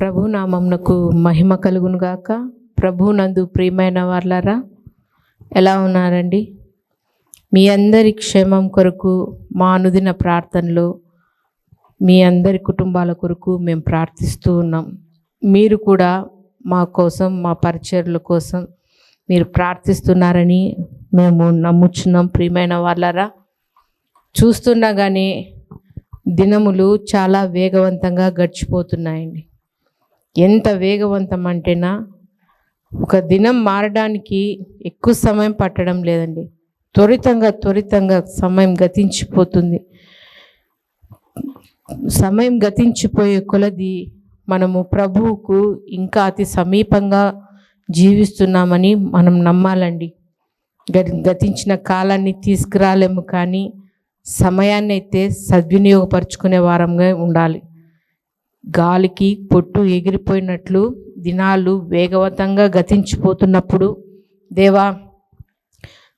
ప్రభు నామమునకు మహిమ కలుగునుగాక ప్రభు నందు ప్రియమైన వాళ్ళారా ఎలా ఉన్నారండి? మీ అందరి క్షేమం కొరకు మా అనుదిన ప్రార్థనలో మీ అందరి కుటుంబాల కొరకు మేము ప్రార్థిస్తూ ఉన్నాం. మీరు కూడా మా కోసం మా పరిచర్ల కోసం మీరు ప్రార్థిస్తున్నారని మేము నమ్ముచున్నాం. ప్రియమైన వాళ్ళరా చూస్తుండగానే దినములు చాలా వేగవంతంగా గడిచిపోతున్నాయండి. ఎంత వేగవంతం అంటేనా ఒక దినం మారడానికి ఎక్కువ సమయం పట్టడం లేదండి. త్వరితంగా త్వరితంగా సమయం గతించిపోతుంది. సమయం గతించిపోయే కొలది మనము ప్రభువుకు ఇంకా అతి సమీపంగా జీవిస్తున్నామని మనం నమ్మాలండి. గతించిన కాలాన్ని తీసుకురాలేము కానీ సమయాన్ని అయితే సద్వినియోగపరుచుకునే వారంగా ఉండాలి. గాలికి పొట్టు ఎగిరిపోయినట్లు దినాలు వేగవంతంగా గతించిపోతున్నప్పుడు దేవా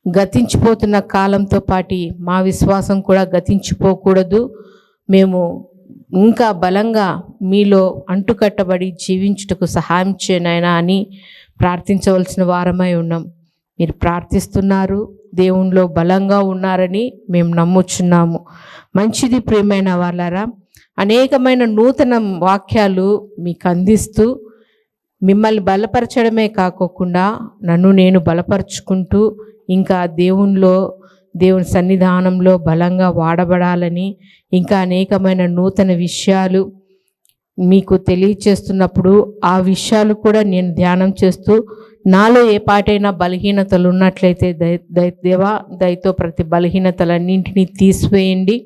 గతించిపోతున్న కాలంతో పాటి మా విశ్వాసం కూడా గతించిపోకూడదు. మేము ఇంకా బలంగా మీలో అంటుకట్టబడి జీవించుటకు సహాయం చేయనైనా అని ప్రార్థించవలసిన వారమై ఉన్నాం. మీరు ప్రార్థిస్తున్నారు దేవునిలో బలంగా ఉన్నారని మేము నమ్ముచున్నాము. మంచిది ప్రియమైన వాళ్ళారా అనేకమైన నూతన వాక్యాలు మీకు అందిస్తూ మిమ్మల్ని బలపరచడమే కాకోకుండా నన్ను నేను బలపరుచుకుంటూ ఇంకా దేవునిలో దేవుని సన్నిధానంలో బలంగా వాడబడాలని ఇంకా అనేకమైన నూతన విషయాలు మీకు తెలియచేస్తున్నప్పుడు ఆ విషయాలు కూడా నేను ధ్యానం చేస్తూ నాలో ఏ పాటైనా బలహీనతలు ఉన్నట్లయితే దయ దయ దేవా దయతో ప్రతి బలహీనతలన్నింటినీ తీసివేయండి.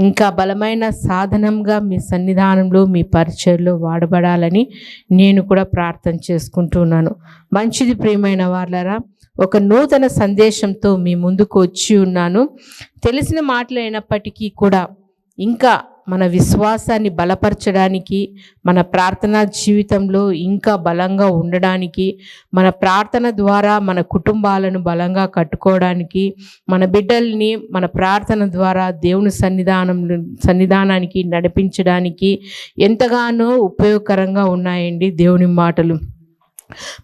ఇంకా బలమైన సాధనంగా మీ సన్నిధానంలో మీ పరిచయలో వాడబడాలని నేను కూడా ప్రార్థన చేసుకుంటున్నాను. మంచిది ప్రియమైన వాళ్ళరా ఒక నూతన సందేశంతో మీ ముందుకు వచ్చి ఉన్నాను. తెలిసిన మాటలు అయినప్పటికీ కూడా ఇంకా మన విశ్వాసాన్ని బలపరచడానికి మన ప్రార్థనా జీవితంలో ఇంకా బలంగా ఉండడానికి మన ప్రార్థన ద్వారా మన కుటుంబాలను బలంగా కట్టుకోవడానికి మన బిడ్డల్ని మన ప్రార్థన ద్వారా దేవుని సన్నిధానం సన్నిధానానికి నడిపించడానికి ఎంతగానో ఉపయోగకరంగా ఉన్నాయండి దేవుని మాటలు.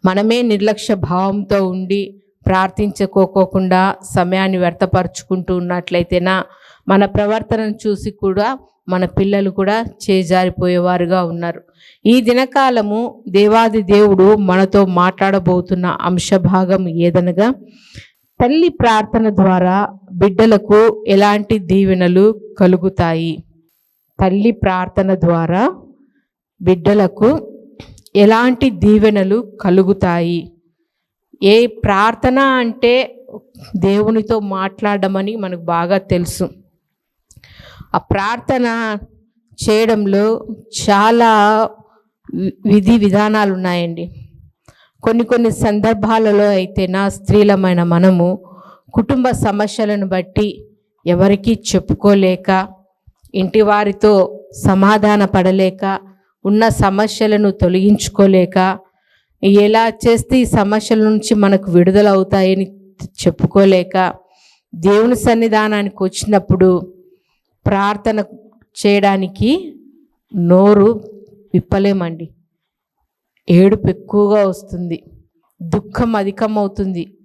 మనమే నిర్లక్ష్య భావంతో ఉండి ప్రార్థించుకోకోకుండా సమయాన్ని వ్యర్థపరుచుకుంటూ ఉన్నట్లయితేనా మన ప్రవర్తనను చూసి కూడా మన పిల్లలు కూడా చేజారిపోయేవారుగా ఉన్నారు. ఈ దినకాలము దేవాది దేవుడు మనతో మాట్లాడబోతున్న అంశభాగం ఏదనగా తల్లి ప్రార్థన ద్వారా బిడ్డలకు ఎలాంటి దీవెనలు కలుగుతాయి? తల్లి ప్రార్థన ద్వారా బిడ్డలకు ఎలాంటి దీవెనలు కలుగుతాయి? ఏ ప్రార్థన అంటే దేవునితో మాట్లాడమని మనకు బాగా తెలుసు. ఆ ప్రార్థన చేయడంలో చాలా వి- విధి విధానాలు ఉన్నాయండి. కొన్ని కొన్ని సందర్భాలలో అయితే నా స్త్రీలమైన మనము కుటుంబ సమస్యలను బట్టి ఎవరికీ చెప్పుకోలేక ఇంటి వారితో సమాధాన పడలేక ఉన్న సమస్యలను తొలగించుకోలేక ఎలా చేస్తే ఈ సమస్యల నుంచి మనకు విడుదల అవుతాయని చెప్పుకోలేక దేవుని సన్నిధానానికి వచ్చినప్పుడు ప్రార్థన చేయడానికి నోరు విప్పలేమండి. ఏడుపు ఎక్కువగా వస్తుంది. దుఃఖం అధికమవుతుంది.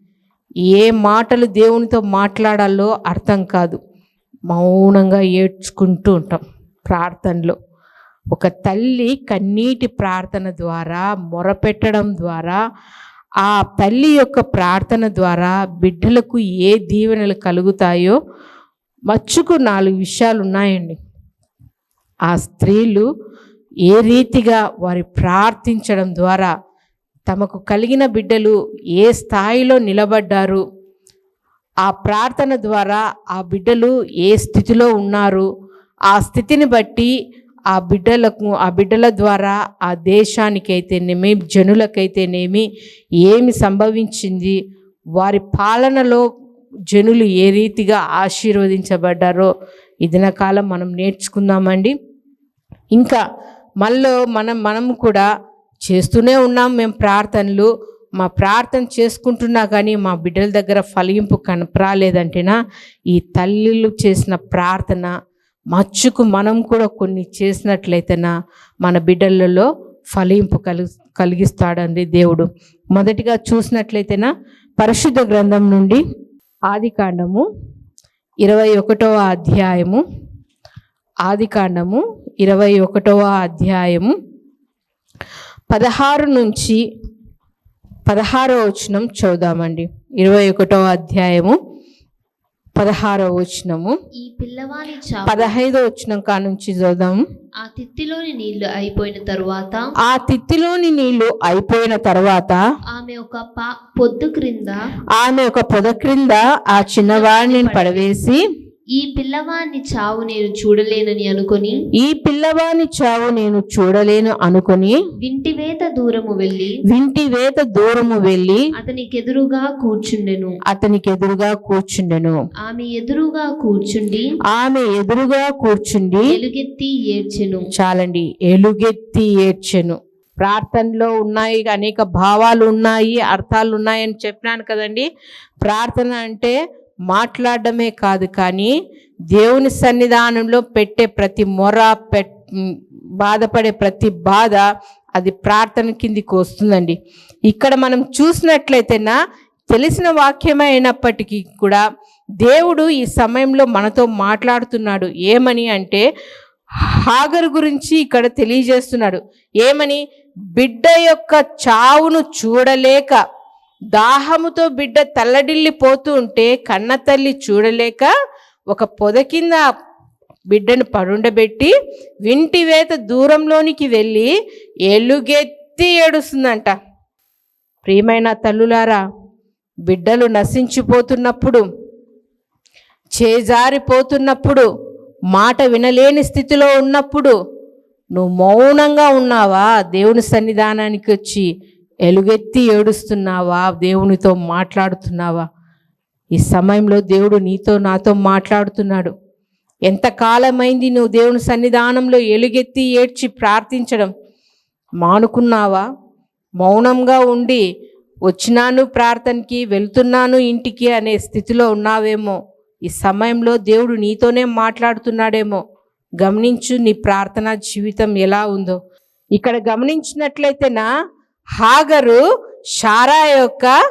ఏ మాటలు దేవునితో మాట్లాడాలో అర్థం కాదు. మౌనంగా ఏడ్చుకుంటూ ఉంటాం ప్రార్థనలో. ఒక తల్లి కన్నీటి ప్రార్థన ద్వారా మొరపెట్టడం ద్వారా ఆ తల్లి యొక్క ప్రార్థన ద్వారా బిడ్డలకు ఏ దీవెనలు కలుగుతాయో మచ్చుకు నాలుగు విషయాలు ఉన్నాయండి ఆ స్త్రీలు ఏ రీతిగా వారి ప్రార్థించడం ద్వారా తమకు కలిగిన బిడ్డలు ఏ స్థాయిలో నిలబడ్డారు ఆ ప్రార్థన ద్వారా ఆ బిడ్డలు ఏ స్థితిలో ఉన్నారు ఆ స్థితిని బట్టి ఆ బిడ్డలకు ఆ బిడ్డల ద్వారా ఆ దేశానికైతేనేమి జనులకైతేనేమి ఏమి సంభవించింది వారి పాలనలో జనులు ఏ రీతిగా ఆశీర్వదించబడ్డారో ఇదిన కాలం మనం నేర్చుకుందామండి. ఇంకా మనలో మనం మనం కూడా చేస్తూనే ఉన్నాం మేము ప్రార్థనలు. మా ప్రార్థన చేసుకుంటున్నా కానీ మా బిడ్డల దగ్గర ఫలింపు కనపరాలేదంటేనా ఈ తల్లిలు చేసిన ప్రార్థన మచ్చుకు మనం కూడా కొన్ని చేసినట్లయితేనా మన బిడ్డలలో ఫలింపు కలి కలిగిస్తాడండి దేవుడు. మొదటిగా చూసినట్లయితేనా పరిశుద్ధ గ్రంథం నుండి ఆదికాండము ఇరవై ఒకటవ అధ్యాయము. ఆదికాండము ఇరవై ఒకటవ అధ్యాయము. పదహారు నుంచి పదహారో వచనం చదుదామండి ఇరవై ఒకటవ అధ్యాయము. పదహారో వచనము. ఈ పిల్లవాని చావు పదహైదో వచనం కా నుంచి చదుదాము ఆ తిత్తిలోని నీళ్ళు అయిపోయిన తరువాత ఆ తిత్తిలోని నీళ్ళు అయిపోయిన తర్వాత ఆమె ఒక పొద్దు క్రింద ఆమె ఒక పొద క్రింద ఆ చిన్నవాడిని పడవేసి ఈ పిల్లవాని చావు నేను చూడలేనని అనుకొని ఈ పిల్లవాని చావు నేను చూడలేను అనుకుని వింటివేత దూరము వెళ్ళి వింటి వేత దూరము వెళ్ళి అతనికి ఎదురుగా కూర్చుండెను. అతనికి ఎదురుగా కూర్చుండెను. ఆమె ఎదురుగా కూర్చుండి ఆమె ఎదురుగా కూర్చుండి ఎలుగెత్తి ఏడ్చెను. చాలండి ఎలుగెత్తి ఏడ్చెను. ప్రార్థనలో ఉన్నాయి అనేక భావాలు ఉన్నాయి అర్థాలు ఉన్నాయని చెప్పినాను కదండి. ప్రార్థన అంటే మాట్లాడడమే కాదు కానీ దేవుని సన్నిధానంలో పెట్టే ప్రతి మొర పెట్ బాధపడే ప్రతి బాధ అది ప్రార్థన కిందికి వస్తుందండి. ఇక్కడ మనం చూసినట్లయితేనా తెలిసిన వాక్యమే అయినప్పటికీ కూడా దేవుడు ఈ సమయంలో మనతో మాట్లాడుతున్నాడు. ఏమని అంటే హాగరు గురించి ఇక్కడ తెలియజేస్తున్నాడు. ఏమని? బిడ్డ యొక్క చావును చూడలేక దాహముతో బిడ్డ తల్లడిల్లిపోతూ ఉంటే కన్న తల్లి చూడలేక ఒక పొద కింద బిడ్డను పడుండబెట్టి వింటివేత దూరంలోనికి వెళ్ళి ఎలుగెత్తి ఏడుస్తుందంట. ప్రియమైన తల్లులారా బిడ్డలు నశించిపోతున్నప్పుడు చేజారిపోతున్నప్పుడు మాట వినలేని స్థితిలో ఉన్నప్పుడు నువ్వు మౌనంగా ఉన్నావా? దేవుని సన్నిధానానికి వచ్చి ఎలుగెత్తి ఏడుస్తున్నావా? దేవునితో మాట్లాడుతున్నావా? ఈ సమయంలో దేవుడు నీతో నాతో మాట్లాడుతున్నాడు. ఎంతకాలమైంది నువ్వు దేవుని సన్నిధానంలో ఎలుగెత్తి ఏడ్చి ప్రార్థించడం? మానుకున్నావా? మౌనంగా ఉండి వచ్చినాను ప్రార్థనకి వెళ్తున్నాను ఇంటికి అనే స్థితిలో ఉన్నావేమో? ఈ సమయంలో దేవుడు నీతోనే మాట్లాడుతున్నాడేమో? గమనించు నీ ప్రార్థనా జీవితం ఎలా ఉందో. ఇక్కడ గమనించినట్లయితేనా హాగరు షారా యొక్క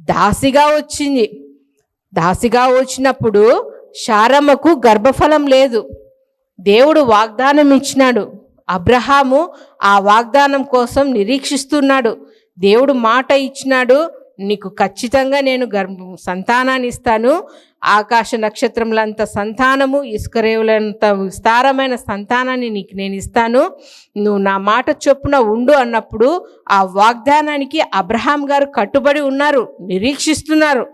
దాసిగా వచ్చింది. దాసిగా వచ్చినప్పుడు శారమ్మకు గర్భఫలం లేదు. దేవుడు వాగ్దానం ఇచ్చినాడు. అబ్రహాము ఆ వాగ్దానం కోసం నిరీక్షిస్తున్నాడు. దేవుడు మాట ఇచ్చినాడు. నీకు ఖచ్చితంగా నేను గర్భ సంతానాన్ని ఇస్తాను. ఆకాశ నక్షత్రములంత సంతానము ఇసుకరేవులంత విస్తారమైన సంతానాన్ని నీకు నేను ఇస్తాను. నువ్వు నా మాట చొప్పున ఉండు అన్నప్పుడు ఆ వాగ్దానానికి అబ్రహాం గారు కట్టుబడి ఉన్నారు నిరీక్షిస్తున్నారు.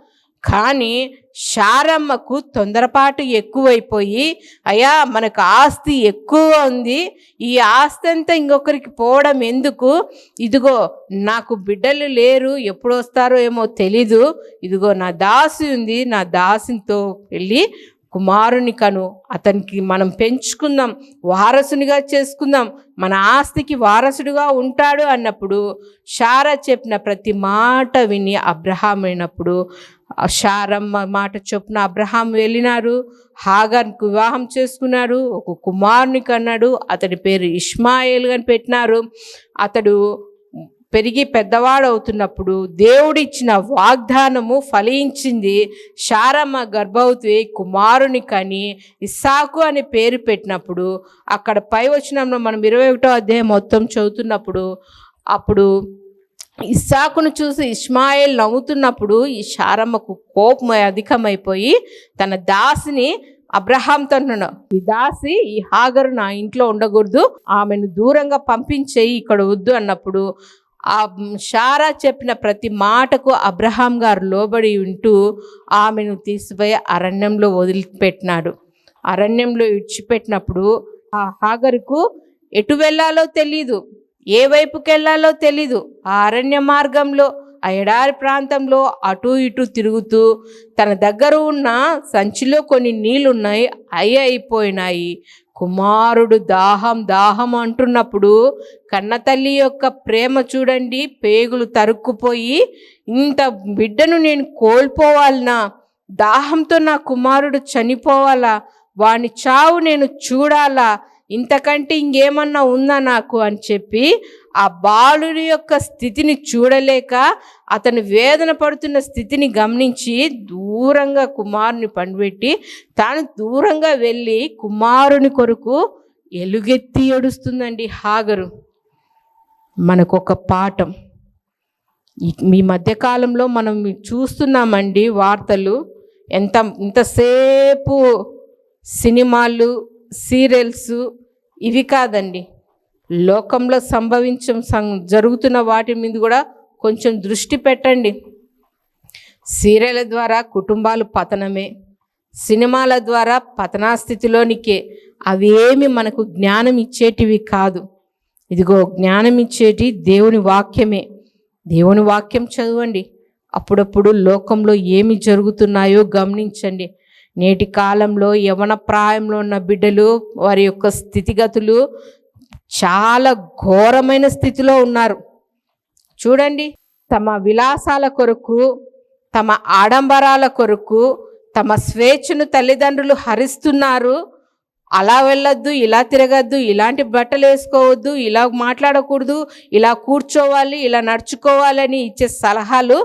కానీ శారమ్మకు తొందరపాటు ఎక్కువైపోయి అయ్యా మనకు ఆస్తి ఎక్కువ ఉంది. ఈ ఆస్తి అంతా ఇంకొకరికి పోవడం ఎందుకు? ఇదిగో నాకు బిడ్డలు లేరు. ఎప్పుడు వస్తారో ఏమో తెలీదు. ఇదిగో నా దాసి ఉంది. నా దాసితో వెళ్ళి కుమారుని కను. అతనికి మనం పెంచుకుందాం. వారసునిగా చేసుకుందాం. మన ఆస్తికి వారసుడుగా ఉంటాడు అన్నప్పుడు షారా చెప్పిన ప్రతి మాట విని అబ్రహాం అయినప్పుడు ఆ షారమ్మ మాట చొప్పున అబ్రహాం వెళ్ళినారు హాగర్కు వివాహం చేసుకున్నాడు. ఒక కుమారుని కన్నాడు. అతడి పేరు ఇష్మాయేల్ అని పెట్టినారు. అతడు పెరిగి పెద్దవాడు అవుతున్నప్పుడు దేవుడిచ్చిన వాగ్దానము ఫలించింది. శారమ్మ గర్భవతి కుమారుని కని ఇస్సాకు అని పేరు పెట్టినప్పుడు అక్కడ పై వచనంలో మనం ఇరవై ఒకటో అధ్యాయం మొత్తం చదువుతున్నప్పుడు అప్పుడు ఇస్సాకును చూసి ఇస్మాయిల్ నవ్వుతున్నప్పుడు ఈ శారమ్మకు కోపం అధికమైపోయి తన దాసిని అబ్రహాంతో అన్నాడు ఈ దాసి ఈ హాగరు నా ఇంట్లో ఉండకూడదు ఆమెను దూరంగా పంపించేయి ఇక్కడ వద్దు అన్నప్పుడు ఆ షారా చెప్పిన ప్రతి మాటకు అబ్రహాం గారు లోబడి ఉంటూ ఆమెను తీసిపోయి అరణ్యంలో వదిలిపెట్టినాడు. అరణ్యంలో ఇడిచిపెట్టినప్పుడు ఆ హాగరుకు ఎటు వెళ్ళాలో తెలీదు. ఏ వైపుకెళ్ళాలో తెలీదు. ఆ అరణ్య మార్గంలో ఆ ఎడారి ప్రాంతంలో అటు ఇటు తిరుగుతూ తన దగ్గర ఉన్న సంచిలో కొన్ని నీళ్ళున్నాయి. అయి అయిపోయినాయి. కుమారుడు దాహం దాహం అంటున్నప్పుడు కన్నతల్లి యొక్క ప్రేమ చూడండి. పేగులు తరుక్కుపోయి ఇంత బిడ్డను నేను కోల్పోవాలనా? దాహంతో నా కుమారుడు చనిపోవాలా? వాని చావు నేను చూడాలా? ఇంతకంటే ఇంకేమన్నా ఉందా నాకు అని చెప్పి ఆ బాలుడి యొక్క స్థితిని చూడలేక అతను వేదన పడుతున్న స్థితిని గమనించి దూరంగా కుమారుని పండుపెట్టి తాను దూరంగా వెళ్ళి కుమారుని కొరకు ఎలుగెత్తి ఏడుస్తుందండి హాగరు. మనకు ఒక పాఠం. ఈ- మీ మధ్యకాలంలో మనం చూస్తున్నామండి వార్తలు. ఎంత ఇంతసేపు సినిమాలు సీరియల్స్ ఇవి కాదండి. లోకంలో సంభవించం సం- జరుగుతున్న వాటి మీద కూడా కొంచెం దృష్టి పెట్టండి. సీరియల్ ద్వారా కుటుంబాలు పతనమే. సినిమాల ద్వారా పతనాస్థితిలోనికే. అవేమి అవి ఏమి మనకు జ్ఞానం ఇచ్చేటివి కాదు. ఇదిగో జ్ఞానం ఇచ్చేటి దేవుని వాక్యమే. దేవుని వాక్యం చదవండి. అప్పుడప్పుడు లోకంలో ఏమి జరుగుతున్నాయో గమనించండి. నేటి కాలంలో యవన ప్రాయంలో ఉన్న బిడ్డలు వారి యొక్క స్థితిగతులు చాలా ఘోరమైన స్థితిలో ఉన్నారు. చూడండి తమ విలాసాల కొరకు తమ ఆడంబరాల కొరకు తమ స్వేచ్ఛను తల్లిదండ్రులు హరిస్తున్నారు. అలా వెళ్ళొద్దు ఇలా తిరగద్దు ఇలాంటి బట్టలు వేసుకోవద్దు ఇలా మాట్లాడకూడదు ఇలా కూర్చోవాలి ఇలా నడుచుకోవాలని ఇచ్చే సలహాలు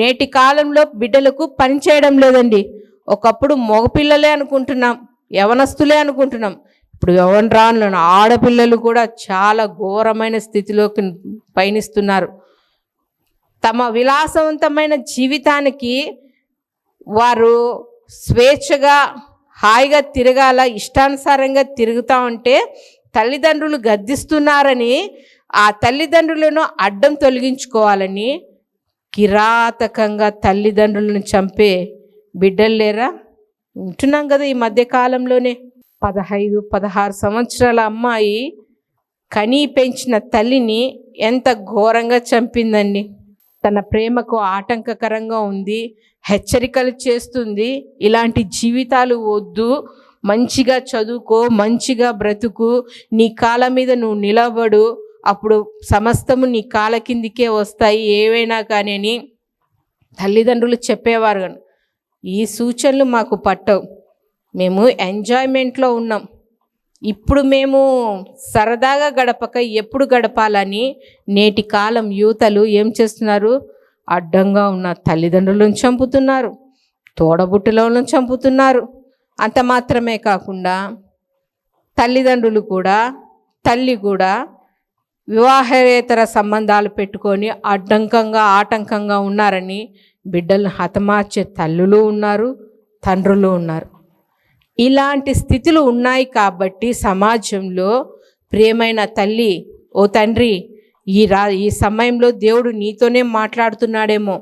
నేటి కాలంలో బిడ్డలకు పనిచేయడం లేదండి. ఒకప్పుడు మగపిల్లలే అనుకుంటున్నాం యవనస్తులే అనుకుంటున్నాం. ఇప్పుడు యవన ఆడపిల్లలు కూడా చాలా ఘోరమైన స్థితిలోకి పయనిస్తున్నారు. తమ విలాసవంతమైన జీవితానికి వారు స్వేచ్ఛగా హాయిగా తిరగాల ఇష్టానుసారంగా తిరుగుతూ ఉంటే తల్లిదండ్రులు గద్దిస్తున్నారని ఆ తల్లిదండ్రులను అడ్డం తొలగించుకోవాలని కిరాతకంగా తల్లిదండ్రులను చంపే బిడ్డలు లేరా? ఉంటున్నాం కదా ఈ మధ్య కాలంలోనే. పదహైదు పదహారు సంవత్సరాల అమ్మాయి కనీ పెంచిన తల్లిని ఎంత ఘోరంగా చంపిందండి. తన ప్రేమకు ఆటంకకరంగా ఉంది హెచ్చరికలు చేస్తుంది ఇలాంటి జీవితాలు వద్దు మంచిగా చదువుకో మంచిగా బ్రతుకు నీ కాళ్ళ మీద నువ్వు నిలబడు అప్పుడు సమస్తము నీ కాళ్ళ కిందికే వస్తాయి ఏవైనా కానీ అని తల్లిదండ్రులు చెప్పేవారు. కానీ ఈ సూచనలు మాకు పట్టవు. మేము ఎంజాయ్మెంట్లో ఉన్నాం. ఇప్పుడు మేము సరదాగా గడపక ఎప్పుడు గడపాలని నేటి కాలం యువతలు ఏం చేస్తున్నారు? అడ్డంగా ఉన్న తల్లిదండ్రులను చంపుతున్నారు. తోడబుట్టులను చంపుతున్నారు. అంత మాత్రమే కాకుండా తల్లిదండ్రులు కూడా తల్లి కూడా వివాహేతర సంబంధాలు పెట్టుకొని అడ్డంకంగా ఆటంకంగా ఉన్నారని బిడ్డలను హతమార్చే తల్లులు ఉన్నారు తండ్రులు ఉన్నారు. ఇలాంటి స్థితులు ఉన్నాయి కాబట్టి సమాజంలో ప్రియమైన తల్లి ఓ తండ్రి ఈ రా ఈ సమయంలో దేవుడు నీతోనే మాట్లాడుతున్నాడేమో.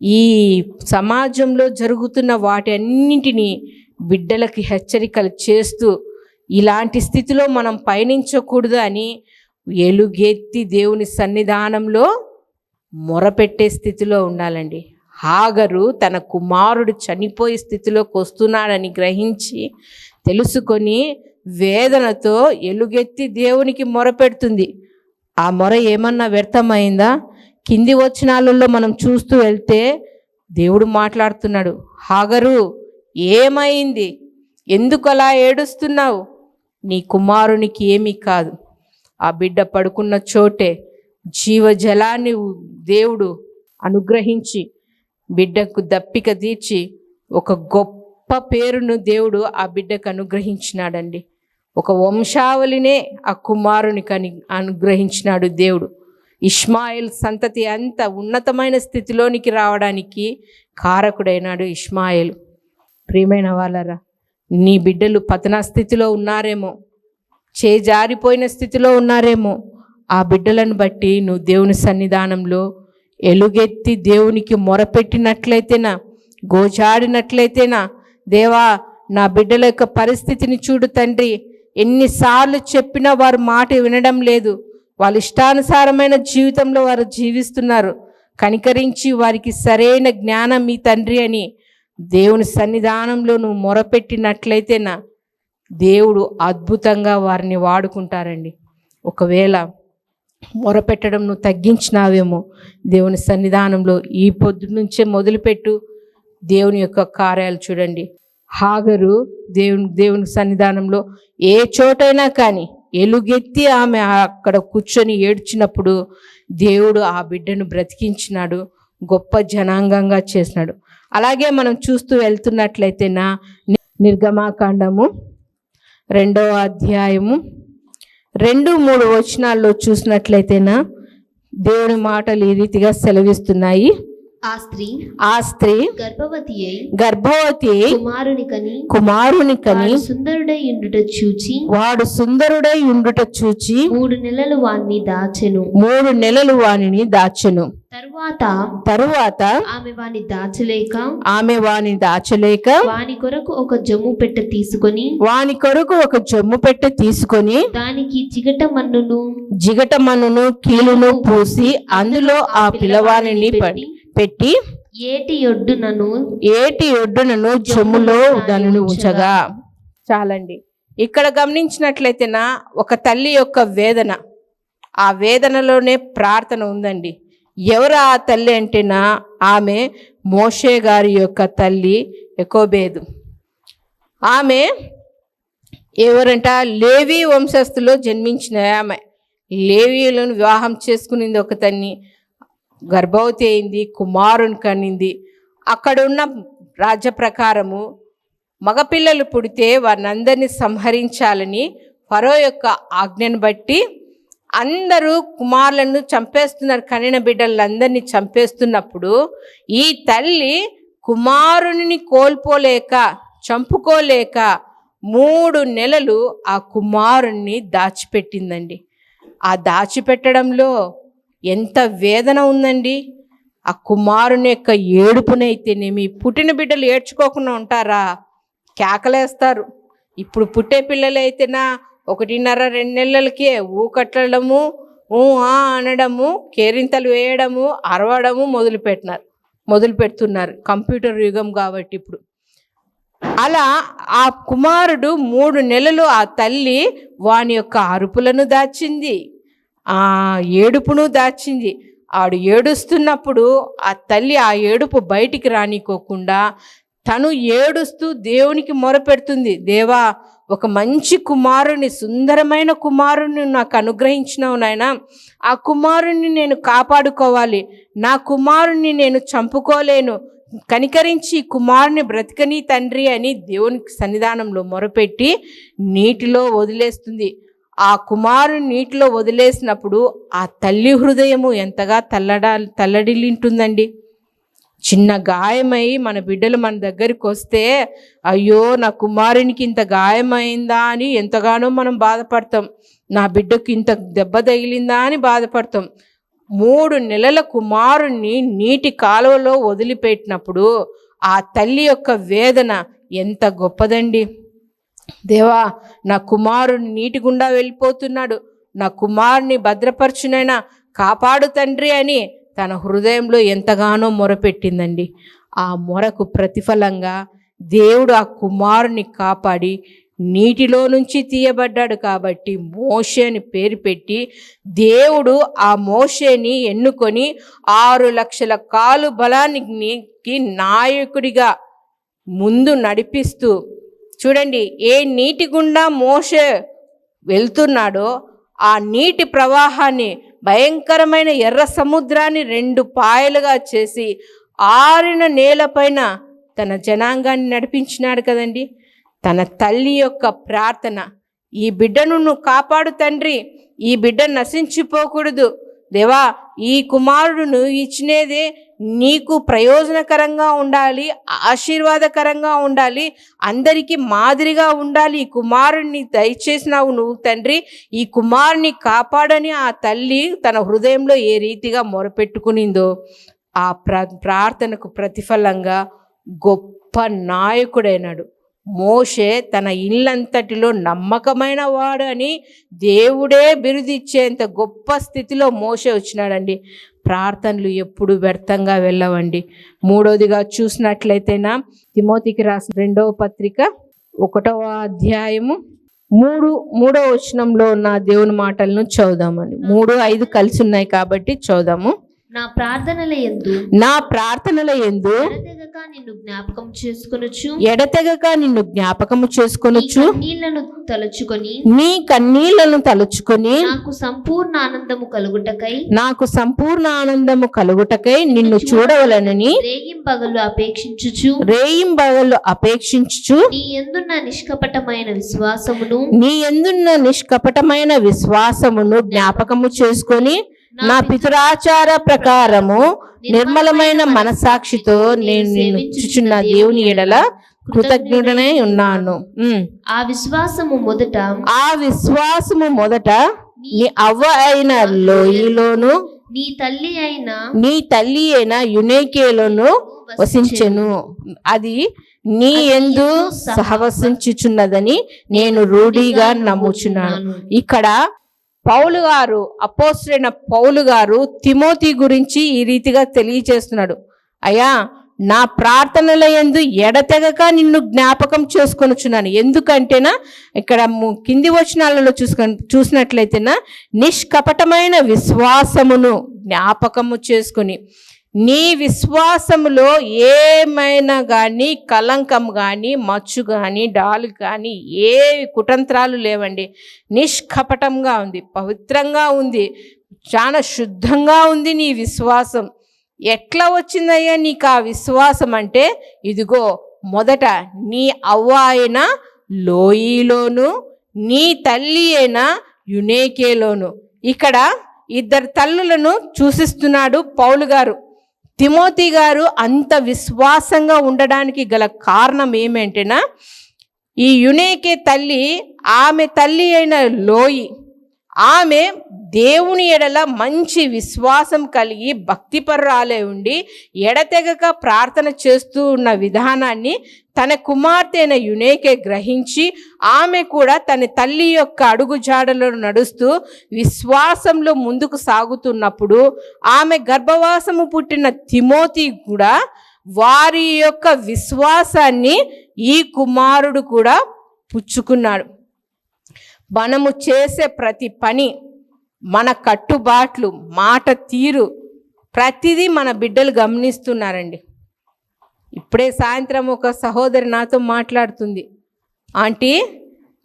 ఈ సమాజంలో జరుగుతున్న వాటి అన్నింటినీ బిడ్డలకి హెచ్చరికలు చేస్తూ ఇలాంటి స్థితిలో మనం పయనించకూడదు అని ఎలుగెత్తి దేవుని సన్నిధానంలో మొరపెట్టే స్థితిలో ఉండాలండి. హాగరు తన కుమారుడు చనిపోయే స్థితిలోకి వస్తున్నాడని గ్రహించి తెలుసుకొని వేదనతో ఎలుగెత్తి దేవునికి మొరపెడుతుంది. ఆ మొర ఏమన్నా వ్యర్థమైందా? కింది వచనాలలో మనం చూస్తూ వెళ్తే దేవుడు మాట్లాడుతున్నాడు హాగరు ఏమైంది? ఎందుకు అలా ఏడుస్తున్నావు? నీ కుమారునికి ఏమీ కాదు. ఆ బిడ్డ పడుకున్న చోటే జీవజలాన్ని దేవుడు అనుగ్రహించి బిడ్డకు దప్పిక తీర్చి ఒక గొప్ప పేరును దేవుడు ఆ బిడ్డకు అనుగ్రహించినాడండి. ఒక వంశావళినే ఆ కుమారునికి అని అనుగ్రహించినాడు దేవుడు. ఇష్మాయిల్ సంతతి అంత ఉన్నతమైన స్థితిలోనికి రావడానికి కారకుడైనాడు ఇష్మాయిల్. ప్రియమైన వాళ్ళరా నీ బిడ్డలు పతనా స్థితిలో ఉన్నారేమో చేజారిపోయిన స్థితిలో ఉన్నారేమో ఆ బిడ్డలను బట్టి నువ్వు దేవుని సన్నిధానంలో ఎలుగెత్తి దేవునికి మొరపెట్టినట్లయితేనా? గోజాడినట్లయితేనా? దేవా నా బిడ్డల యొక్క పరిస్థితిని చూడు తండ్రి. ఎన్నిసార్లు చెప్పినా వారు మాట వినడం లేదు. వాళ్ళ ఇష్టానుసారమైన జీవితంలో వారు జీవిస్తున్నారు. కనికరించి వారికి సరైన జ్ఞానం మీ తండ్రి అని దేవుని సన్నిధానంలో నువ్వు మొరపెట్టినట్లయితేనా? దేవుడు అద్భుతంగా వారిని వాడుకుంటారండి. ఒకవేళ మొరపెట్టడం నువ్వు తగ్గించినావేమో దేవుని సన్నిధానంలో. ఈ పొద్దు నుంచే మొదలుపెట్టు దేవుని యొక్క కార్యాలు చూడండి. హాగరు దేవుని దేవుని సన్నిధానంలో ఏ చోటైనా కానీ ఎలుగెత్తి ఆమె అక్కడ కూర్చొని ఏడ్చినప్పుడు దేవుడు ఆ బిడ్డను బ్రతికించినాడు గొప్ప జనాంగంగా చేసినాడు. అలాగే మనం చూస్తూ వెళ్తున్నట్లయితేనా ని- నిర్గమాకాండము రెండవ అధ్యాయము రెండు మూడు వచనాల్లో చూసినట్లయితేనా దేవుని మాటలు ఈ రీతిగా సెలవిస్తున్నాయి. ఆ స్త్రీ ఆ స్త్రీ గర్భవతి అయి గర్భవతి అయి కుమారుని కని కుమారుని కని సుందరుడై ఉండుట చూచి వాడు సుందరుడై ఉండుట చూచి మూడు నెలలు వాణ్ణి దాచెను. మూడు నెలలు వానిని దాచెను. తరువాత తరువాత ఆమె వాణ్ణి దాచలేక ఆమె వాని దాచలేక వాని కొరకు ఒక జమ్ము పెట్ట తీసుకొని వాని కొరకు ఒక జమ్ము పెట్టె తీసుకొని దానికి చిగట మన్నును జిగట మన్నును కీలును పూసి అందులో ఆ పిల్లవానిని ప- పెట్టి ఏటి ఒడ్డునను ఏటి ఒడ్డునను జమ్ములో దానిని ఉంచగా. చాలండి. ఇక్కడ గమనించినట్లయితేనా ఒక తల్లి యొక్క వేదన. ఆ వేదనలోనే ప్రార్థన ఉందండి. ఎవరు ఆ తల్లి అంటేనా ఆమె మోషే గారి యొక్క తల్లి ఎకోబేదు ఆమె ఎవరంట? లేవి వంశస్థులో జన్మించిన ఆమె. లేవీలను వివాహం చేసుకునింది ఒక తన్ని. గర్భవతి అయింది కుమారుని కనింది. అక్కడ ఉన్న రాజ్య ప్రకారము మగపిల్లలు పుడితే వారిని సంహరించాలని ఫరో యొక్క ఆజ్ఞను బట్టి అందరూ కుమారులను చంపేస్తున్నారు. కనిన బిడ్డలందరినీ చంపేస్తున్నప్పుడు ఈ తల్లి కుమారుని కోల్పోలేక చంపుకోలేక మూడు నెలలు ఆ కుమారుణ్ణి దాచిపెట్టిందండి. ఆ దాచిపెట్టడంలో ఎంత వేదన ఉందండి. ఆ కుమారుని యొక్క ఏడుపునైతేనేమి పుట్టిన బిడ్డలు ఏడ్చుకోకుండా ఉంటారా? కేకలేస్తారు. ఇప్పుడు పుట్టే పిల్లలు అయితేనా ఒకటిన్నర రెండు నెలలకే ఊకట్టడము ఊ ఆ అనడము కేరింతలు వేయడము అరవడము మొదలుపెట్టినారు. మొదలు పెడుతున్నారు కంప్యూటర్ యుగం కాబట్టి ఇప్పుడు. అలా ఆ కుమారుడు మూడు నెలలు ఆ తల్లి వాని యొక్క అరుపులను దాచింది. ఆ ఏడుపును దాచింది. ఆడు ఏడుస్తున్నప్పుడు ఆ తల్లి ఆ ఏడుపు బయటికి రానికోకుండా తను ఏడుస్తూ దేవునికి మొరపెడుతుంది. దేవా ఒక మంచి కుమారుని సుందరమైన కుమారుని నాకు అనుగ్రహించినావు నాయన. ఆ కుమారుణ్ణి నేను కాపాడుకోవాలి. నా కుమారుణ్ణి నేను చంపుకోలేను. కనికరించి కుమారుని బ్రతకని తండ్రి అని దేవునికి సన్నిధానంలో మొరపెట్టి నీటిలో వదిలేస్తుంది. ఆ కుమారుని నీటిలో వదిలేసినప్పుడు ఆ తల్లి హృదయము ఎంతగా తల్లడా తల్లడిల్లింటుందండి. చిన్న గాయమై మన బిడ్డలు మన దగ్గరికి వస్తే అయ్యో నా కుమారునికి ఇంత గాయమైందా అని ఎంతగానో మనం బాధపడతాం. నా బిడ్డకు ఇంత దెబ్బ తగిలిందా అని బాధపడతాం. మూడు నెలల కుమారుణ్ణి నీటి కాలువలో వదిలిపెట్టినప్పుడు ఆ తల్లి యొక్క వేదన ఎంత గొప్పదండి. దేవా నా కుమారుని నీటి గుండా వెళ్ళిపోతున్నాడు. నా కుమారుని భద్రపరచునైనా కాపాడు తండ్రి అని తన హృదయంలో ఎంతగానో మొరపెట్టిందండి. ఆ మొరకు ప్రతిఫలంగా దేవుడు ఆ కుమారుని కాపాడి నీటిలో నుంచి తీయబడ్డాడు కాబట్టి మోషే అని పేరు పెట్టి దేవుడు ఆ మోషేని ఎన్నుకొని ఆరు లక్షల కాలు బలానికి నాయకుడిగా ముందు నడిపిస్తూ చూడండి ఏ నీటి గుండా మోసే వెళ్తున్నాడో ఆ నీటి ప్రవాహాన్ని భయంకరమైన ఎర్ర సముద్రాన్ని రెండు పాయలుగా చేసి ఆరిన నేలపైన తన జనాంగాన్ని నడిపించినాడు కదండి. తన తల్లి యొక్క ప్రార్థన ఈ బిడ్డను నువ్వు కాపాడు తండ్రి ఈ బిడ్డ నశించిపోకూడదు. దేవా ఈ కుమారుడును ఇచ్చినదే నీకు ప్రయోజనకరంగా ఉండాలి ఆశీర్వాదకరంగా ఉండాలి అందరికీ మాదిరిగా ఉండాలి. ఈ కుమారుణ్ణి దయచేసినావు నువ్వు తండ్రి. ఈ కుమారుని కాపాడని ఆ తల్లి తన హృదయంలో ఏ రీతిగా మొరపెట్టుకునిందో ఆ ప్ర ప్రార్థనకు ప్రతిఫలంగా గొప్ప నాయకుడైనాడు. మోషే తన ఇల్లంతటిలో నమ్మకమైన వాడు అని దేవుడే బిరుదిచ్చేంత గొప్ప స్థితిలో మోషే వచ్చినాడండి. ప్రార్థనలు ఎప్పుడు వ్యర్థంగా వెళ్ళవండి. మూడోదిగా చూసినట్లయితేనా తిమోతికి రాసిన రెండవ పత్రిక ఒకటవ అధ్యాయము మూడు మూడో వచనంలో ఉన్న దేవుని మాటలను చదుదామండి మూడు ఐదు కలిసి ఉన్నాయి కాబట్టి చదుదాము నా ప్రార్థనల యందు నా ప్రార్థనల ఎందు ఎడతెగక నిన్ను జ్ఞాపకం చేసుకొనుచు. ఎడతెగక నిన్ను జ్ఞాపకము చేసుకొనొచ్చు కన్నీళ్ళను తలుచుకొని నీ కన్నీళ్ళను తలుచుకొని నాకు సంపూర్ణ ఆనందము కలుగుటకై నాకు సంపూర్ణ ఆనందము కలుగుటకై నిన్ను చూడవలనని రేగింపగలు అపేక్షించుచు. రేయింబగళ్ళు అపేక్షించుచు నీ ఎందున్న నిష్కపటమైన విశ్వాసమును నీ ఎందున్న నిష్కపటమైన విశ్వాసమును జ్ఞాపకము చేసుకొని నా పితురాచార ప్రకారము నిర్మలమైన మనసాక్షితో నేను నిన్ను చూచున్న దేవుని ఎడల కృతజ్ఞుడనే ఉన్నాను. ఆ విశ్వాసము మొదట ఆ విశ్వాసము మొదట నీ అవ్వ అయిన లోయలోను నీ తల్లి అయిన నీ తల్లి అయిన యునేకేలోను వసించెను. అది నీ ఎందు సహవసించుచున్నదని నేను రూఢిగా నమ్ముచున్నాను. ఇక్కడ పౌలు గారు అపోసరైన పౌలు గారు తిమోతి గురించి ఈ రీతిగా తెలియచేస్తున్నాడు. అయ్యా నా ప్రార్థనల ఎందు ఎడతెగక నిన్ను జ్ఞాపకం చేసుకొనుచున్నాను. ఎందుకంటేనా ఇక్కడ కింది వచనాలలో చూసుకొని చూసినట్లయితేనా నిష్కపటమైన విశ్వాసమును జ్ఞాపకము చేసుకొని నీ విశ్వాసములో ఏమైనా కానీ కలంకం కానీ మచ్చు కానీ డాలు కానీ ఏ కుటంత్రాలు లేవండి. నిష్కపటంగా ఉంది పవిత్రంగా ఉంది చాలా శుద్ధంగా ఉంది నీ విశ్వాసం. ఎట్లా వచ్చిందయ్యా నీకు ఆ విశ్వాసం అంటే ఇదిగో మొదట నీ అవ్వ అయిన లోయిలోను నీ తల్లి అయిన యునేకేలోను. ఇక్కడ ఇద్దరు తల్లులను చూసిస్తున్నాడు పౌలు గారు. తిమోతి గారు అంత విశ్వాసంగా ఉండడానికి గల కారణం ఏమేంటేనా ఈ యునేకే తల్లి ఆమె తల్లి అయిన లోయి ఆమె దేవుని ఎడల మంచి విశ్వాసం కలిగి భక్తిపరురాలే ఉండి ఎడతెగక ప్రార్థన చేస్తూ ఉన్న విధానాన్ని తన కుమార్తె అయిన యునేకే గ్రహించి ఆమె కూడా తన తల్లి యొక్క అడుగుజాడలో నడుస్తూ విశ్వాసంలో ముందుకు సాగుతున్నప్పుడు ఆమె గర్భవాసము పుట్టిన తిమోతి కూడా వారి యొక్క విశ్వాసాన్ని ఈ కుమారుడు కూడా పుచ్చుకున్నాడు. మనము చేసే ప్రతి పని మన కట్టుబాట్లు మాట తీరు ప్రతిదీ మన బిడ్డలు గమనిస్తున్నారండి. ఇప్పుడే సాయంత్రం ఒక సహోదరి నాతో మాట్లాడుతుంది. ఆంటీ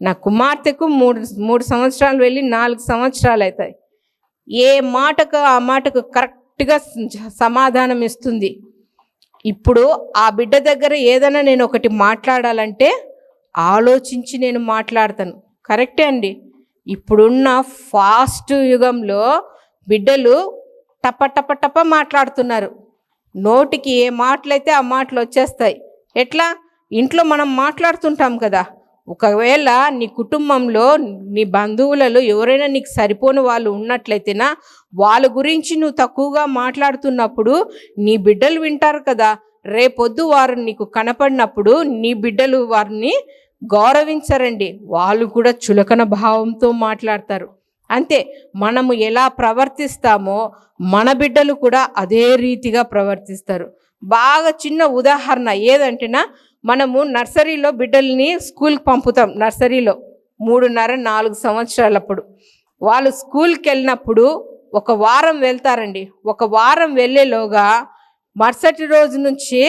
నా కుమార్తెకు మూడు మూడు సంవత్సరాలు వెళ్ళి నాలుగు సంవత్సరాలు అవుతాయి. ఏ మాటకు ఆ మాటకు కరెక్ట్గా సమాధానం ఇస్తుంది. ఇప్పుడు ఆ బిడ్డ దగ్గర ఏదైనా నేను ఒకటి మాట్లాడాలంటే ఆలోచించి నేను మాట్లాడతాను. కరెక్టే అండి. ఇప్పుడున్న ఫాస్ట్ యుగంలో బిడ్డలు టప టప టప మాట్లాడుతున్నారు. నోటికి ఏ మాటలైతే ఆ మాటలు వచ్చేస్తాయి. ఎట్లా? ఇంట్లో మనం మాట్లాడుతుంటాం కదా. ఒకవేళ నీ కుటుంబంలో నీ బంధువులలో ఎవరైనా నీకు సరిపోని వాళ్ళు ఉన్నట్లయితేనా వాళ్ళ గురించి నువ్వు తక్కువగా మాట్లాడుతున్నప్పుడు నీ బిడ్డలు వింటారు కదా. రేపొద్దు వారు నీకు కనపడినప్పుడు నీ బిడ్డలు వారిని గౌరవించరండి. వాళ్ళు కూడా చులకన భావంతో మాట్లాడతారు. అంతే మనము ఎలా ప్రవర్తిస్తామో మన బిడ్డలు కూడా అదే రీతిగా ప్రవర్తిస్తారు. బాగా చిన్న ఉదాహరణ ఏదంటేనా మనము నర్సరీలో బిడ్డల్ని స్కూల్కి పంపుతాం. నర్సరీలో మూడున్నర నాలుగు సంవత్సరాలప్పుడు. వాళ్ళు స్కూల్కి వెళ్ళినప్పుడు ఒక వారం వెళ్తారండి. ఒక వారం వెళ్ళేలోగా మరుసటి రోజు నుంచి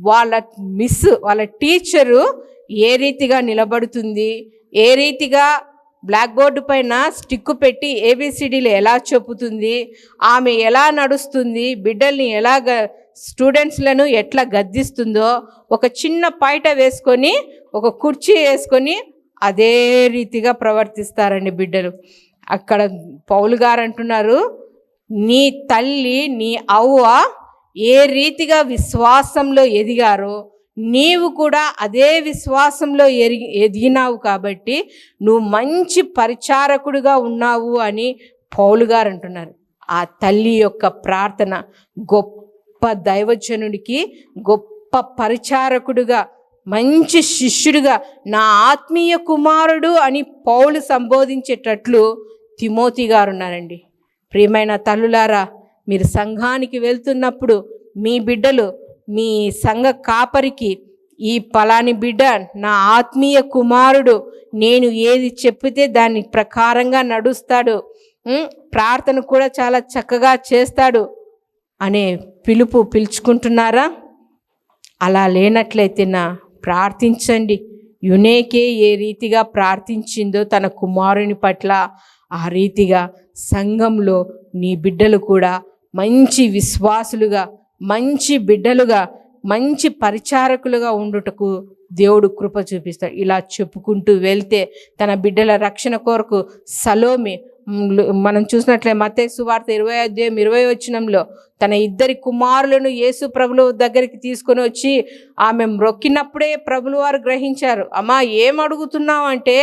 వాళ్ళ మిస్ వాళ్ళ టీచరు ఏ రీతిగా నిలబడుతుంది ఏ రీతిగా బ్లాక్ బోర్డు పైన స్టిక్ పెట్టి ఏబిసిడీలు ఎలా చెప్పుతుంది ఆమె ఎలా నడుస్తుంది బిడ్డల్ని ఎలా గ- స్టూడెంట్స్లను ఎట్లా గద్దిస్తుందో ఒక చిన్న పైట వేసుకొని ఒక కుర్చీ వేసుకొని అదే రీతిగా ప్రవర్తిస్తారండి బిడ్డలు. అక్కడ పౌలు గారు అంటున్నారు నీ తల్లి నీ అవ్వ ఏ రీతిగా విశ్వాసంలో ఎదిగారో నీవు కూడా అదే విశ్వాసంలో ఎరిగి ఎదిగినావు కాబట్టి నువ్వు మంచి పరిచారకుడిగా ఉన్నావు అని పౌలు గారు అంటున్నారు. ఆ తల్లి యొక్క ప్రార్థన గొప్ప దైవజనుడికి గొప్ప పరిచారకుడుగా మంచి శిష్యుడిగా నా ఆత్మీయ కుమారుడు అని పౌలు సంబోధించేటట్లు తిమోతి గారు ఉన్నారండి. ప్రియమైన తల్లులారా మీరు సంఘానికి వెళ్తున్నప్పుడు మీ బిడ్డలు మీ సంఘ కాపరికి ఈ పలాని బిడ్డ నా ఆత్మీయ కుమారుడు నేను ఏది చెప్పితే దాని ప్రకారంగా నడుస్తాడు. ప్రార్థన కూడా చాలా చక్కగా చేస్తాడు అనే పిలుపు పిలుచుకుంటున్నారా? అలా లేనట్లయితే నా ప్రార్థించండి. యునేకే ఏ రీతిగా ప్రార్థించిందో తన కుమారుని పట్ల ఆ రీతిగా సంఘంలో నీ బిడ్డలు కూడా మంచి విశ్వాసులుగా మంచి బిడ్డలుగా మంచి పరిచారకులుగా ఉండుటకు దేవుడు కృప చూపిస్తాడు. ఇలా చెప్పుకుంటూ వెళ్తే తన బిడ్డల రక్షణ కొరకు సలోమి మనం చూసినట్లే మతే సువార్త ఇరవై అధ్యాయం ఇరవై వచనంలో తన ఇద్దరి కుమారులను యేసు ప్రభులు దగ్గరికి తీసుకొని వచ్చి ఆమె మ్రొక్కినప్పుడే ప్రభులు వారు గ్రహించారు. అమ్మా ఏమడుగుతున్నావు అంటే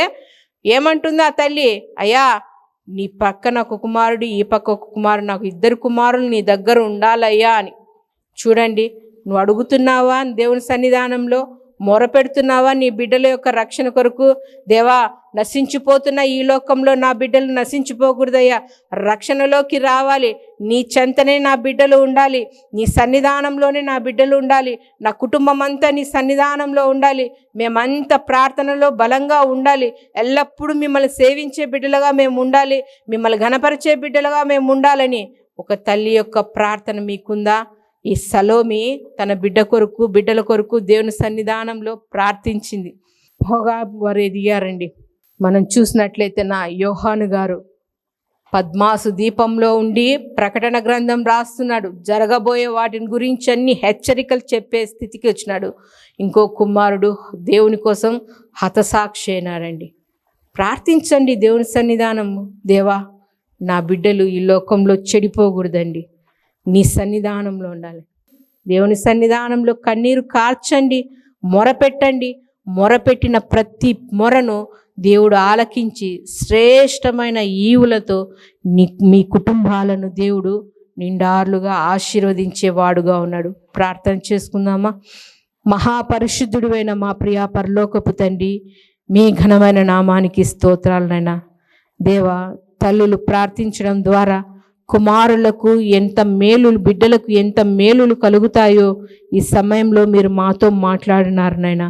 ఏమంటుంది ఆ తల్లి? అయ్యా నీ పక్కన ఒక కుమారుడు ఈ పక్క ఒక కుమారుడు నాకు ఇద్దరు కుమారులు నీ దగ్గర ఉండాలయ్యా అని. చూడండి నువ్వు అడుగుతున్నావా దేవుని సన్నిధానంలో మొరపెడుతున్నావా నీ బిడ్డల యొక్క రక్షణ కొరకు? దేవా నశించిపోతున్న ఈ లోకంలో నా బిడ్డలు నశించిపోకూడదయ్యా. రక్షణలోకి రావాలి. నీ చెంతనే నా బిడ్డలు ఉండాలి. నీ సన్నిధానంలోనే నా బిడ్డలు ఉండాలి. నా కుటుంబం అంతా నీ సన్నిధానంలో ఉండాలి. మేమంతా ప్రార్థనలో బలంగా ఉండాలి. ఎల్లప్పుడూ మిమ్మల్ని సేవించే బిడ్డలుగా మేము ఉండాలి. మిమ్మల్ని ఘనపరిచే బిడ్డలుగా మేము ఉండాలని ఒక తల్లి యొక్క ప్రార్థన మీకుందా? ఈ సలోమి తన బిడ్డ కొరకు బిడ్డల కొరకు దేవుని సన్నిధానంలో ప్రార్థించింది. పొగా వారు ఎదిగారండి. మనం చూసినట్లయితే నా యోహాను గారు పద్మాసు దీపంలో ఉండి ప్రకటన గ్రంథం రాస్తున్నాడు. జరగబోయే వాటిని గురించి అన్ని హెచ్చరికలు చెప్పే స్థితికి వచ్చినాడు. ఇంకో కుమారుడు దేవుని కోసం హతసాక్షి అయినారండి. ప్రార్థించండి దేవుని సన్నిధానం దేవా నా బిడ్డలు ఈ లోకంలో చెడిపోకూడదండి. నీ సన్నిధానంలో ఉండాలి. దేవుని సన్నిధానంలో కన్నీరు కార్చండి మొరపెట్టండి. మొరపెట్టిన ప్రతి మొరను దేవుడు ఆలకించి శ్రేష్టమైన ఈవులతో నీ మీ కుటుంబాలను దేవుడు నిండార్లుగా ఆశీర్వదించేవాడుగా ఉన్నాడు. ప్రార్థన చేసుకుందామా? మహాపరిశుద్ధుడువైన మా ప్రియా పరలోకపు తండ్రి మీ ఘనమైన నామానికి స్తోత్రాలనైనా. దేవా తల్లులు ప్రార్థించడం ద్వారా కుమారులకు ఎంత మేలులు బిడ్డలకు ఎంత మేలులు కలుగుతాయో ఈ సమయంలో మీరు మాతో మాట్లాడినారు నాయన.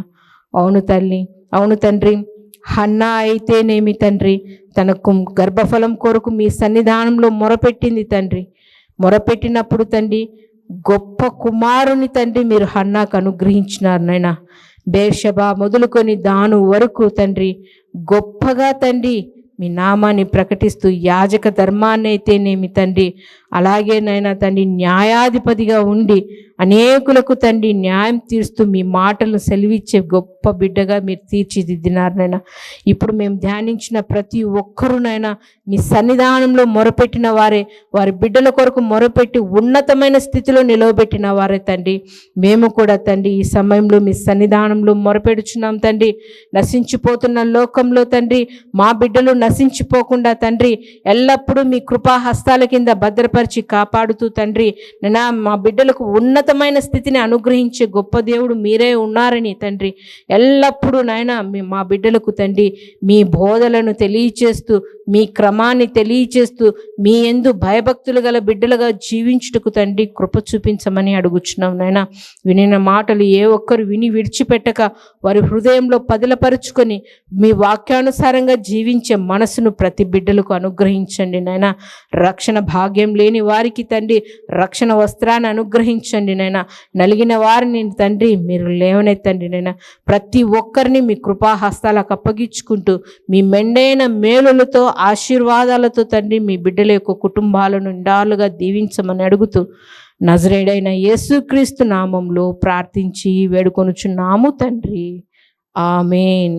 అవును తల్లి అవును తండ్రి. హన్నా అయితేనేమి తండ్రి? తనకు గర్భఫలం కొరకు మీ సన్నిధానంలో మొరపెట్టింది తండ్రి. మొరపెట్టినప్పుడు తండ్రి గొప్ప కుమారుని తండ్రి మీరు హన్నాకు అనుగ్రహించినారు నాయన. బేర్షబా మొదలుకొని దాను వరకు తండ్రి గొప్పగా తండ్రి మీ నామాన్ని ప్రకటిస్తూ యాజక ధర్మాన్ని అయితేనేమి తండ్రి. అలాగే నైనా తండ్రి న్యాయాధిపతిగా ఉండి అనేకులకు తండ్రి న్యాయం తీరుస్తూ మీ మాటలను సెలవిచ్చే గొప్ప గొప్ప బిడ్డగా మీరు తీర్చిదిద్దినారనైనా ఇప్పుడు మేము ధ్యానించిన ప్రతి ఒక్కరునైనా మీ సన్నిధానంలో మొరపెట్టిన వారే వారి బిడ్డల కొరకు మొరపెట్టి ఉన్నతమైన స్థితిలో నిలవబెట్టిన వారే తండ్రి. మేము కూడా తండ్రి ఈ సమయంలో మీ సన్నిధానంలో మొరపెడుచున్నాం తండ్రి. నశించిపోతున్న లోకంలో తండ్రి మా బిడ్డలు నశించిపోకుండా తండ్రి ఎల్లప్పుడూ మీ కృపా హస్తాల కింద భద్రపరిచి కాపాడుతూ తండ్రి. నా మా బిడ్డలకు ఉన్నతమైన స్థితిని అనుగ్రహించే గొప్ప దేవుడు మీరే ఉన్నారని తండ్రి. ఎల్లప్పుడూ నాయన మీ మా బిడ్డలకు తండ్రి మీ బోధలను తెలియచేస్తూ మీ క్రమాన్ని తెలియచేస్తూ మీ ఎందు భయభక్తులు గల బిడ్డలుగా జీవించుటకు తండ్రి కృప చూపించమని అడుగుచున్నాం నాయన. వినిన మాటలు ఏ ఒక్కరు విని విడిచిపెట్టక వారి హృదయంలో పదిలపరుచుకొని మీ వాక్యానుసారంగా జీవించే మనసును ప్రతి బిడ్డలకు అనుగ్రహించండి నాయన. రక్షణ భాగ్యం లేని వారికి తండ్రి రక్షణ వస్త్రాన్ని అనుగ్రహించండి నాయన. నలిగిన వారిని తండ్రి మీరు లేవనెత్తండి నాయన. ప్రతి ఒక్కరిని మీ కృపాహస్తాలకు అప్పగించుకుంటూ మీ మెండైన మేలులతో ఆశీర్వాదాలతో తండ్రి మీ బిడ్డల యొక్క కుటుంబాలను నిండాలుగా దీవించమని అడుగుతూ నజరేడైన యేసుక్రీస్తు నామంలో ప్రార్థించి వేడుకొనుచున్నాము తండ్రి. ఆమెన్.